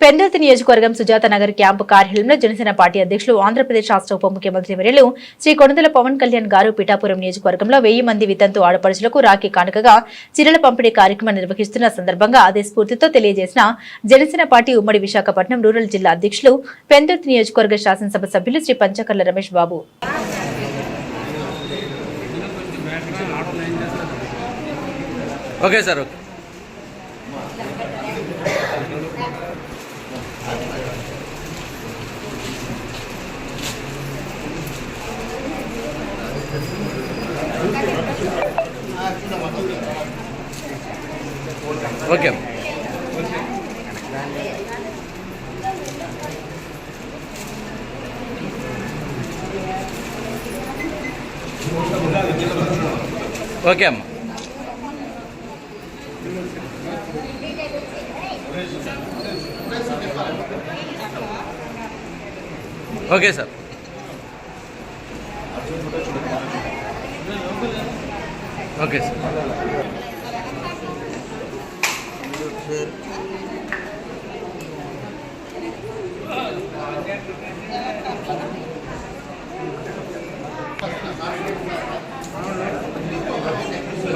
పెందర్తి నియోజకవర్గం సుజాత నగర్ క్యాంపు కార్యాలయంలో జనసేన పార్టీ అధ్యక్షులు ఆంధ్రప్రదేశ్ రాష్ట్ర ఉప ముఖ్యమంత్రి వర్యులు శ్రీ కొనుదల పవన్ కళ్యాణ్ గారు పిఠాపురం నియోజకవర్గంలో వెయ్యి మంది వితంతు ఆడపడుచులకు రాఖీ కానుకగా చీరల పంపిణీ కార్యక్రమం నిర్వహిస్తున్న సందర్భంగా అదే స్ఫూర్తితో తెలియజేసిన జనసేన పార్టీ ఉమ్మడి విశాఖపట్నం రూరల్ జిల్లా అధ్యక్షులు పెందర్తి నియోజకవర్గ శాసనసభ సభ్యులు Shri Panchakarla Ramesh Babu. Okay sir okay. Okay. Okay అమ్మ. Okay sir. Okay sir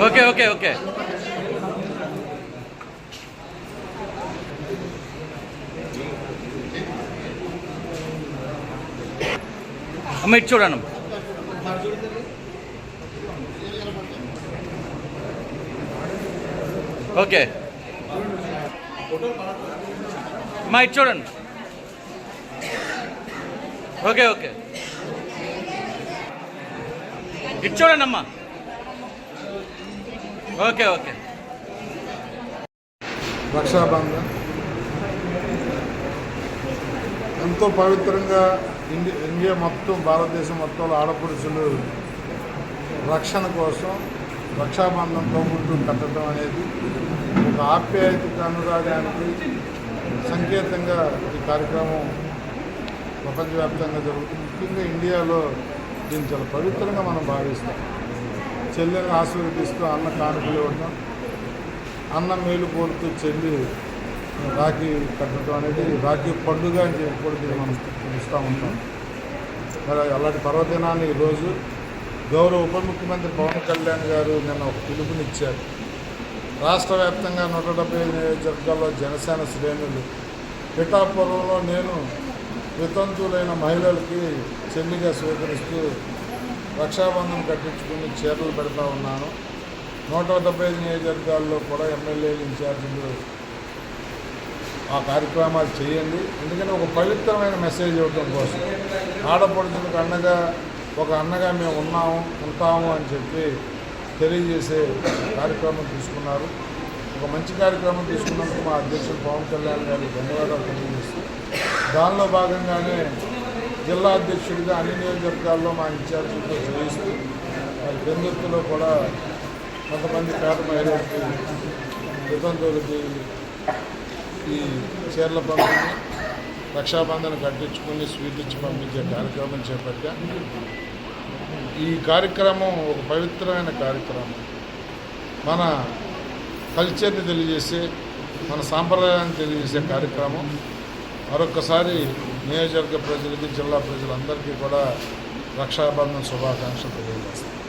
okay okay okay అమ్మ ఇటు చూడండి ఓకే. అమ్మా ఇటు చూడండి. Okay okay. ఇటు చూడండి అమ్మా ఓకే ఓకే. రక్షాబంధన్. ఎంతో పవిత్రంగా ఇండియా మొత్తం భారతదేశం మొత్తంలో ఆడపడుచులు రక్షణ కోసం రక్షాబంధం తోబుట్టు కట్టడం అనేది ఒక ఆప్యాయతకు అనురాగానికి సంకేతంగా ఈ కార్యక్రమం ప్రపంచవ్యాప్తంగా జరుగుతుంది. ముఖ్యంగా ఇండియాలో దీన్ని చాలా పవిత్రంగా మనం భావిస్తాం. చెల్లెని ఆశీర్వదిస్తూ అన్న కానుకలు ఇవ్వడం అన్నం మేలు కోరుతూ చెల్లి రాఖీ కట్టడం అనేది రాఖీ పండుగ అని చెప్పి కూడా మనం పిలుస్తూ ఉంటాం. మరి అలాంటి పర్వదినాన్ని ఈరోజు గౌరవ ఉప ముఖ్యమంత్రి పవన్ కళ్యాణ్ గారు నిన్న ఒక పిలుపునిచ్చారు. రాష్ట్ర వ్యాప్తంగా నూట డెబ్బై ఐదు నియోజకవర్గాల్లో జనసేన శ్రేణులు. పిఠాపురంలో నేను వితంతులైన మహిళలకి చెల్లిగా స్వీకరిస్తూ రక్షాబంధం కట్టించుకుని చీరలు పెడతా ఉన్నాను. నూట డెబ్బై ఐదు నియోజకవర్గాల్లో కూడా ఎమ్మెల్యేలు ఇన్ఛార్జీలు ఆ కార్యక్రమాలు చేయండి. ఎందుకంటే ఒక పవిత్రమైన మెసేజ్ ఇవ్వడం కోసం. ఆడపడుచులకు అండగా ఒక అన్నగా మేము ఉన్నాము ఉంటాము అని చెప్పి తెలియజేసే కార్యక్రమం తీసుకున్నారు. ఒక మంచి కార్యక్రమం తీసుకున్నందుకు మా అధ్యక్షుడు పవన్ కళ్యాణ్ గారికి ధన్యవాదాలు తెలియజేస్తూ దానిలో భాగంగానే జిల్లా అధ్యక్షుడిగా అన్ని నియోజకవర్గాల్లో మా ఇన్ఛార్జీతో చేయిస్తూ మరి పెందుర్తిలో కూడా కొంతమంది పేద మహిళలకి వితంతువులకి ఈ చీరల పంపిణీ రక్షాబంధన కట్టించుకుని స్వీట్ ఇచ్చి పంపించే కార్యక్రమం చేపట్టా. ఈ కార్యక్రమం ఒక పవిత్రమైన కార్యక్రమం. మన కల్చర్ని తెలియజేసే మన సాంప్రదాయాన్ని తెలియజేసే కార్యక్రమం. మరొకసారి నియోజకవర్గ ప్రజలకి జిల్లా ప్రజలందరికీ కూడా రక్షాబంధన్ శుభాకాంక్షలు తెలియజేస్తాను